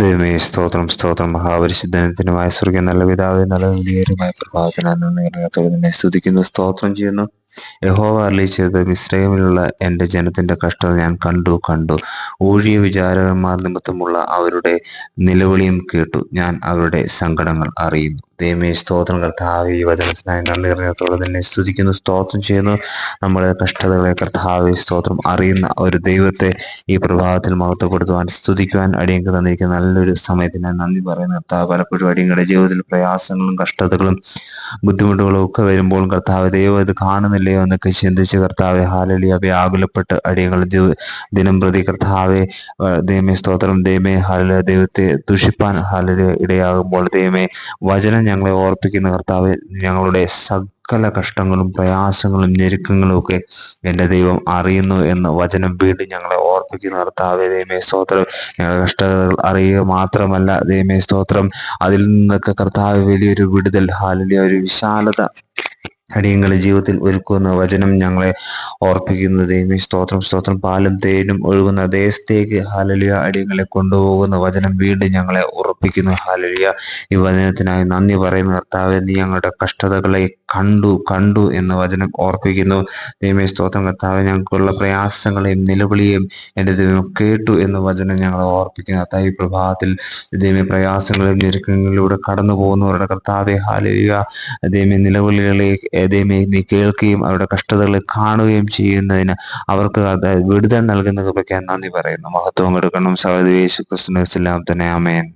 ദൈവമേ സ്തോത്രം സ്തോത്രം. മഹാപരിശുദ്ധനത്തിനുമായ സ്വർഗം നല്ല പിതാവ് നല്ല വിലയേറിയമായ പ്രഭാതത്തിനാണ് നേരത്തോടെ നിന്നെ സ്തുതിക്കുന്നു സ്തോത്രം ചെയ്യുന്നു. യഹോവ അറിയിച്ചത് മിശ്രയമിലുള്ള എന്റെ ജനത്തിന്റെ കഷ്ടത ഞാൻ കണ്ടു കണ്ടു. ഊഴിയ വിചാരകന്മാർ നിമിത്തമുള്ള അവരുടെ നിലവിളിയും കേട്ടു. ഞാൻ അവരുടെ സങ്കടങ്ങൾ അറിയുന്നു. ദൈവമേ സ്തോത്രം കർത്താവ് ഈ വചനത്തിനായി നന്ദി അറിഞ്ഞത്തോടെ തന്നെ സ്തുതിക്കുന്നു സ്തോത്രം ചെയ്യുന്നു. നമ്മുടെ കഷ്ടതകളെ കർത്താവ് സ്തോത്രം അറിയുന്ന ഒരു ദൈവത്തെ ഈ പ്രഭാതത്തിൽ മഹത്വപ്പെടുത്തുവാൻ സ്തുതിക്കുവാൻ അടിയങ്ങൾക്ക് തന്നിരിക്കുന്ന നല്ലൊരു സമയത്തിന് നന്ദി പറയുന്ന കർത്താവ്. പലപ്പോഴും അടിയങ്ങളുടെ ജീവിതത്തിൽ പ്രയാസങ്ങളും കഷ്ടതകളും ബുദ്ധിമുട്ടുകളും ഒക്കെ വരുമ്പോൾ കർത്താവ് ദൈവം ഇത് കാണുന്നില്ലയോ എന്നൊക്കെ ചിന്തിച്ച് കർത്താവെ ഹാലലി വ്യാകുലപ്പെട്ട് അടിയങ്ങളുടെ ജീവി ദിനം പ്രതി കർത്താവെ ദൈവമേ സ്തോത്രം ദൈവമേ ഹാല ദൈവത്തെ ദുഷിപ്പാൻ ഹാലലി ഇടയാകുമ്പോൾ ദൈവമേ വചനം ഞങ്ങളെ ഓർപ്പിക്കുന്ന കർത്താവ് ഞങ്ങളുടെ സകല കഷ്ടങ്ങളും പ്രയാസങ്ങളും ഞെരുക്കങ്ങളും ഒക്കെ എന്റെ ദൈവം അറിയുന്നു എന്ന് വചനം വീണ്ടും ഞങ്ങളെ ഓർപ്പിക്കുന്ന കർത്താവ് ദൈവമേ സ്തോത്രം. ഞങ്ങളുടെ കഷ്ടതകൾ അറിയുക മാത്രമല്ല ദൈവമേ സ്തോത്രം. അതിൽ നിന്നൊക്കെ കർത്താവ് വലിയൊരു വിടുതൽ ഹാലിലെ ഒരു വിശാലത അടിയങ്ങളുടെ ജീവിതത്തിൽ ഒരുക്കുന്ന വചനം ഞങ്ങളെ ഓർപ്പിക്കുന്ന. ദൈവം സ്തോത്രം സ്തോത്രം. പാലും തേനും ഒഴുകുന്ന ദേശത്തേക്ക് ഹാലലിയ അടിയങ്ങളെ കൊണ്ടുപോകുന്ന വചനം വീണ്ടും ഞങ്ങളെ ഉറപ്പിക്കുന്നു. ഹാലലിയ ഈ വചനത്തിനായി നന്ദി പറയുന്ന. കർത്താവ് നീ ഞങ്ങളുടെ കഷ്ടതകളെ കണ്ടു കണ്ടു എന്ന് വചനം ഓർപ്പിക്കുന്നു. ദൈവമേ സ്തോത്രം. കർത്താവ് ഞങ്ങൾക്കുള്ള പ്രയാസങ്ങളെയും നിലവിളിയും എന്റെ ദൈവം കേട്ടു എന്ന വചനം ഞങ്ങൾ ഓർപ്പിക്കുന്നു. കർത്താവ് ഈ പ്രഭാതത്തിൽ ദൈവമേ പ്രയാസങ്ങളും ഞെരുക്കങ്ങളിലൂടെ കടന്നു പോകുന്നവരുടെ കർത്താവെ ഹാലലിയ. ദൈവമേ നിലവിളികളെ ദൈവമേ നീ കേൾക്കുകയും അവരുടെ കഷ്ടതകളെ കാണുകയും ചെയ്യുന്നതിന് അവർക്ക് വിടുതൽ നൽകുന്ന കൃപയ്ക്ക് നന്ദി പറയുന്നു. മഹത്വം എടുക്കണം സഹോദരി യേശു ക്രിസ്തുനെല്ലാം തന്നെ. അമേൻ